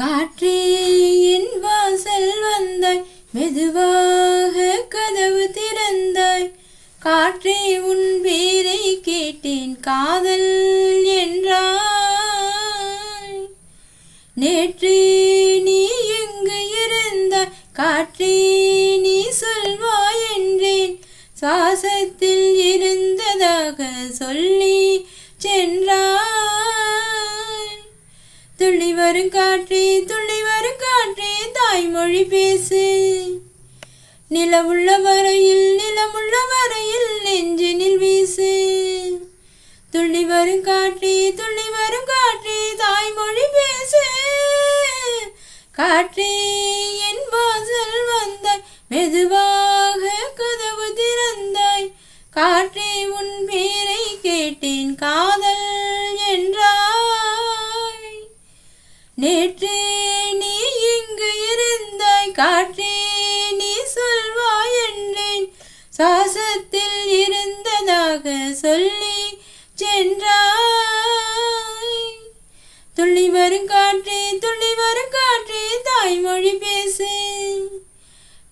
காற்றே என் வாசல் வந்தாய் மெதுவாக கதவு திறந்தாய். காற்றே உன் பேரை கேட்டேன் காதல் என்றாய். நேற்று நீ எங்கு இருந்தாய் காற்றே நீ சொல்வாய் என்றேன். சுவாசத்தில் இருந்ததாக சொல்லி துள்ளி வரும் காற்றே துள்ளி வரும் காற்றே தாய்மொழி பேசு. நிலமுள்ள வரையில் நிலமுள்ள வரையில் நெஞ்சினில் வீசு. துள்ளி வரும் காற்றே துள்ளி வரும் காற்றே தாய்மொழி பேசு. காற்றே என் வாசல் வந்தாய் மெதுவாக கதவு திறந்தாய். காற்றே உன் பேரை கேட்டேன் காதல் நேற்றே நீ இங்கு இருந்தாய் காற்றே நீ சொல்வாய் என்றேன். சுவாசத்தில் இருந்ததாக சொல்லி சென்றாய். துள்ளி வரும் காற்றே துள்ளி வரும் காற்றே தாய்மொழி பேசு.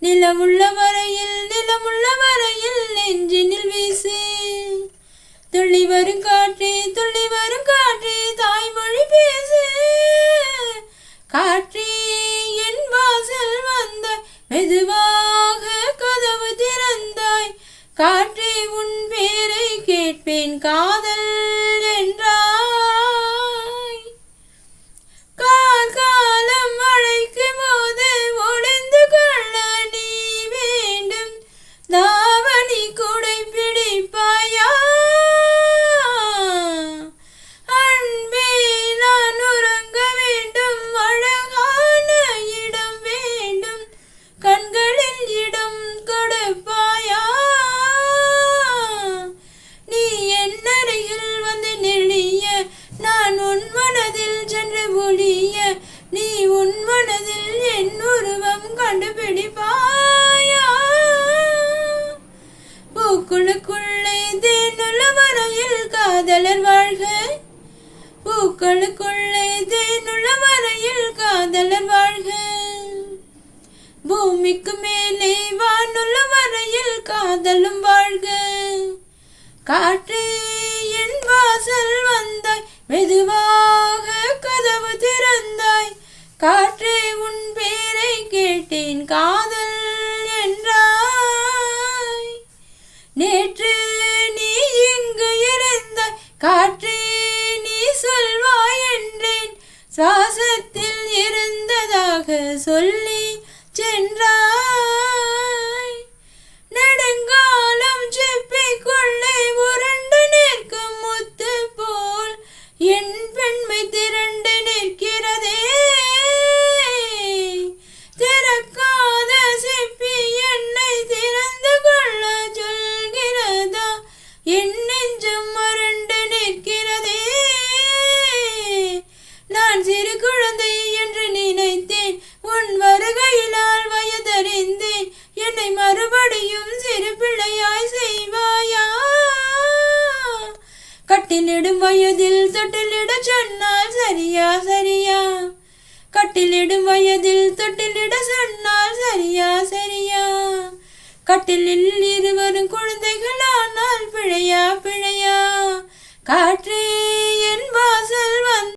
நிலமுள்ள வரையில் நிலமுள்ள வரையில் நெஞ்சினில் வீசு. துள்ளி வரும் காற்றே காற்றே உன் பேரை கேட்பேன். கா நீ உன் மனதில் என் உருவம் கண்டுபிடிப்பாயா? பூக்களுக்குள்ளே தேனுள்ள வரையில் காதலர் வாழ்க. பூக்களுக்குள்ளே தேனுள்ள வரையில் காதலர் வாழ்க. பூமிக்கு மேலே வானுள்ள வரையில் காதலும் வாழ்க. காற்றே என் வாசல் வந்தாய் மெதுவா சாசத்தில் இருந்ததாக சொல்லி சென்றார். நான் சிறு குழந்தை என்று நினைத்தேன். உன் வருகையினால் வயதறிந்தேன். என்னை மறுபடியும் சிறு பிள்ளையாய் செய்வாயா? கட்டிலிடும் வயதில் தொட்டிலிட சொன்னால் சரியா சரியா? கட்டிலிடும் வயதில் தொட்டிலிட சொன்னால் சரியா சரியா? கட்டிலில் இருவரும் குழந்தைகளானால் பிழையா பிழையா காற்றே